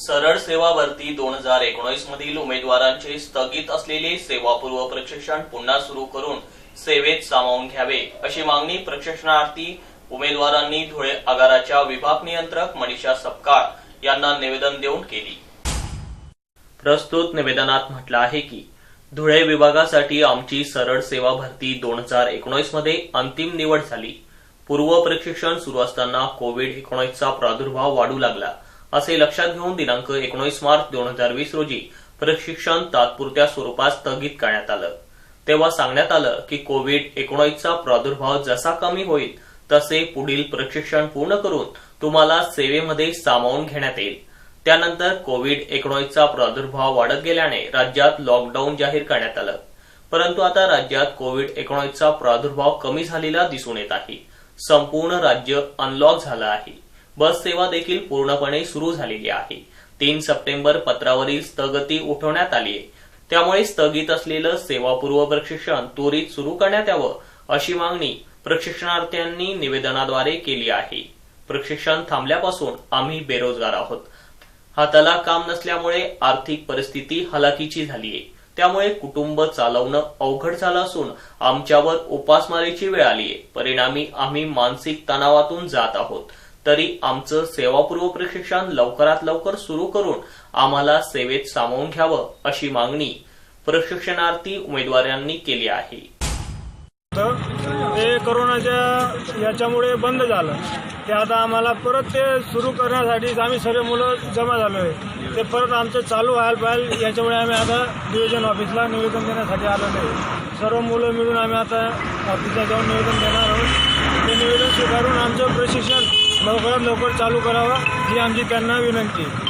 सरळ सेवा भरती दोन हजार एकोणीस मधील उमेदवारांचे स्थगित असलेले सेवापूर्व प्रशिक्षण पुन्हा सुरू करून सेवेत सामावून घ्यावे अशी मागणी प्रशिक्षणार्थी उमेदवारांनी धुळे आगाराच्या विभाग नियंत्रक मनीषा सपकाळ यांना निवेदन देऊन केली. प्रस्तुत निवेदनात म्हटलं आहे की धुळे विभागासाठी आमची सरळ सेवा भरती दोन हजार एकोणीसमध्ये अंतिम निवड झाली. पूर्व प्रशिक्षण सुरू असताना कोविड एकोणीसचा प्रादुर्भाव वाढू लागला. असे लक्षात घेऊन दिनांक एकोणीस मार्च दोन हजार वीस रोजी प्रशिक्षण तात्पुरत्या स्वरूपात स्थगित करण्यात आलं. तेव्हा सांगण्यात आलं की कोविड एकोणीसचा प्रादुर्भाव जसा कमी होईल तसे पुढील प्रशिक्षण पूर्ण करून तुम्हाला सेवेमध्ये सामावून घेण्यात येईल. त्यानंतर कोविड एकोणीसचा प्रादुर्भाव वाढत गेल्याने राज्यात लॉकडाऊन जाहीर करण्यात आलं. परंतु आता राज्यात कोविड एकोणीसचा प्रादुर्भाव कमी झालेला दिसून येत आहे. संपूर्ण राज्य अनलॉक झालं आहे. बस सेवा देखील पूर्णपणे सुरू झालेली आहे. तीन सप्टेंबर पत्रावरील स्थगिती उठवण्यात आली आहे. त्यामुळे स्थगित असलेलं सेवापूर्व प्रशिक्षण त्वरित सुरू करण्यात यावं अशी मागणी प्रशिक्षणार्थ्यांनी निवेदनाद्वारे केली आहे. प्रशिक्षण थांबल्यापासून आम्ही बेरोजगार आहोत. हाताला काम नसल्यामुळे आर्थिक परिस्थिती हलाखीची झालीय त्यामुळे कुटुंब चालवणं अवघड झालं असून आमच्यावर उपासमारीची वेळ आलीय परिणामी आम्ही मानसिक तणावातून जात आहोत. तरी आमचं सेवापूर्व प्रशिक्षण लवकरात लवकर सुरू करून आम्हाला सेवेत सामावून घ्यावं अशी मागणी प्रशिक्षणार्थी उमेदवारांनी केली आहे. ते करोनाच्या याच्यामुळे बंद झालं. ते आता आम्हाला परत ते सुरू करण्यासाठीच आम्ही सर्व मुलं जमा झालो आहे ते परत आमचं चालू व्हायला पाहिजे याच्यामुळे आम्ही आता नियोजन ऑफिसला निवेदन देण्यासाठी आलेलो आहे. सर्व मुलं मिळून आम्ही आता ऑफिसला जाऊन निवेदन देणार आहोत. ते निवेदन स्वीकारून आमचं प्रशिक्षण लवकरात लवकर चालू करावं ही आमची त्यांना विनंती.